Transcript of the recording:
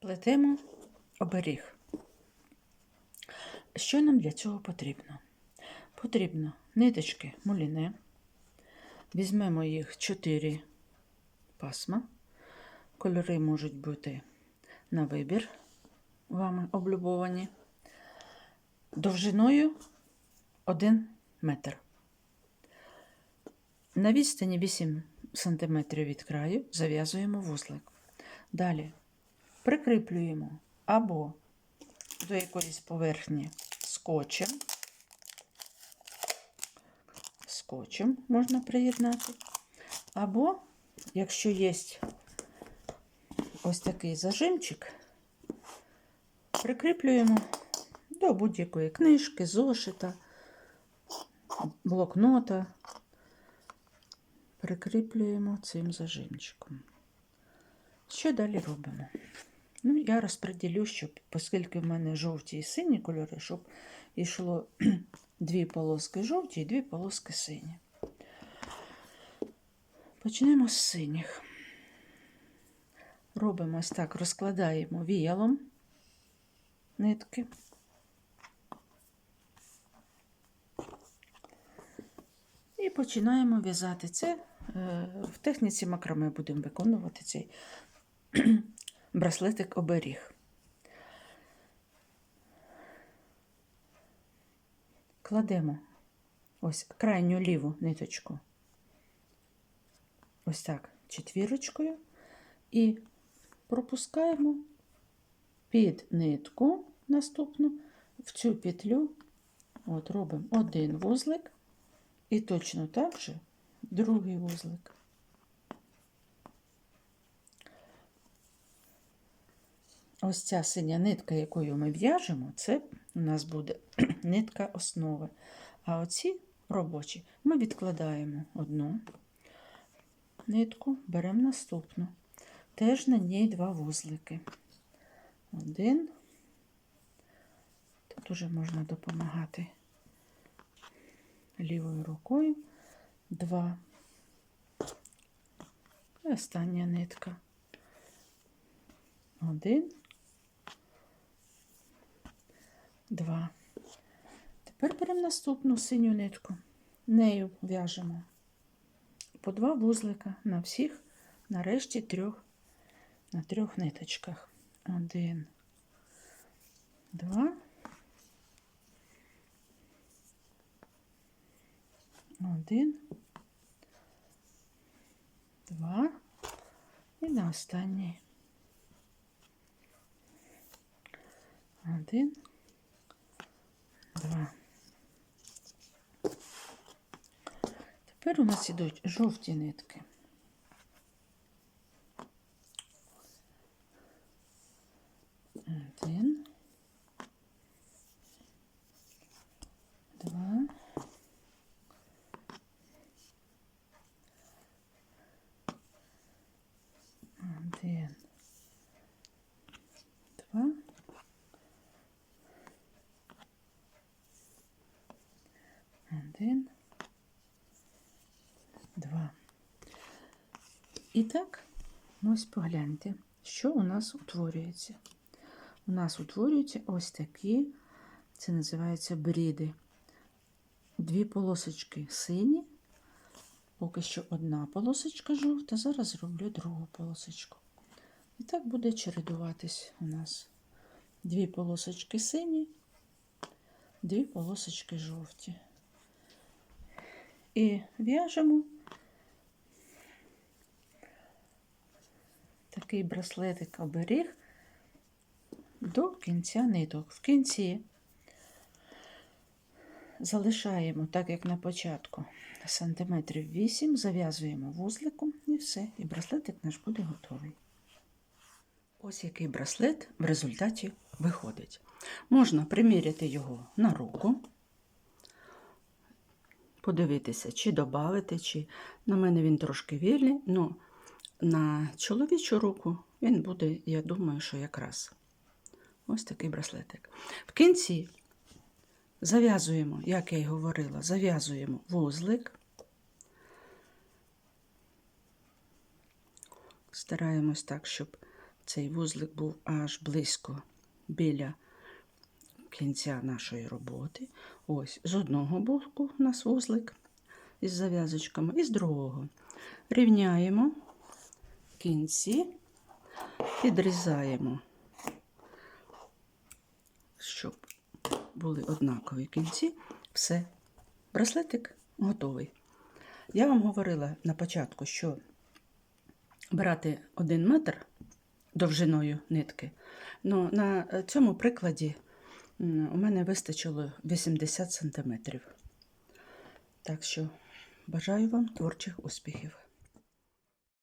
Плетемо оберіг. Що нам для цього потрібно? Потрібно ниточки муліне. Візьмемо їх 4 пасма. Кольори можуть бути на вибір вами облюбовані. Довжиною 1 метр. На відстані 8 см від краю зав'язуємо вузлик. Далі прикріплюємо або до якоїсь поверхні скотчем. Скотчем можна приєднати. Або, якщо є ось такий зажимчик, прикріплюємо до будь-якої книжки, зошита, блокнота. Прикріплюємо цим зажимчиком. Що далі робимо? Ну, я розподілю, щоб, оскільки в мене жовті і сині кольори, щоб йшло дві полоски жовті і дві полоски сині. Почнемо з синіх. Робимо ось так, розкладаємо віялом нитки. І починаємо в'язати це. е, В техніці макраме будемо виконувати цей браслетик оберіг. Кладемо ось крайню ліву ниточку, ось так, четвірочкою, і пропускаємо під нитку наступну в цю петлю, от робимо один вузлик, і точно так же другий вузлик. Ось ця синя нитка, якою ми в'яжемо, це у нас буде нитка основи. А оці робочі ми відкладаємо одну нитку, беремо наступну. Теж на ній два вузлики. Один. Тут уже можна допомагати лівою рукою. Два. І остання нитка. Один. Два. Тепер беремо наступну синю нитку. Нею в'яжемо по два вузлика на всіх, нарешті трьох, на трьох ниточках. Один, два. Один, два і на останній. Один, два. Тепер у нас ідуть жовті нитки. Один, два, один, два, один, два. І так, ось погляньте, що у нас утворюється. У нас утворюються ось такі, це називається бріди. Дві полосочки сині, поки що одна полосочка жовта, зараз зроблю другу полосочку. І так буде чередуватись у нас дві полосочки сині, дві полосочки жовті. І в'яжемо такий браслетик оберіг до кінця ниток. В кінці залишаємо, так як на початку, сантиметрів 8, зав'язуємо вузликом і все, і браслетик наш буде готовий. Ось який браслет в результаті виходить. Можна приміряти його на руку, подивитися, чи додати, чи на мене він трошки вільний, але на чоловічу руку він буде, я думаю, що якраз. Ось такий браслетик. В кінці зав'язуємо, як я й говорила, зав'язуємо вузлик. Стараємось так, щоб цей вузлик був аж близько біля кінця нашої роботи. Ось з одного боку у нас вузлик із зав'язочками, і з другого. Рівняємо кінці, підрізаємо, щоб були однакові кінці. Все, браслетик готовий. Я вам говорила на початку, що брати один метр довжиною нитки. Ну, на цьому прикладі у мене вистачило 80 сантиметрів. Так що бажаю вам творчих успіхів.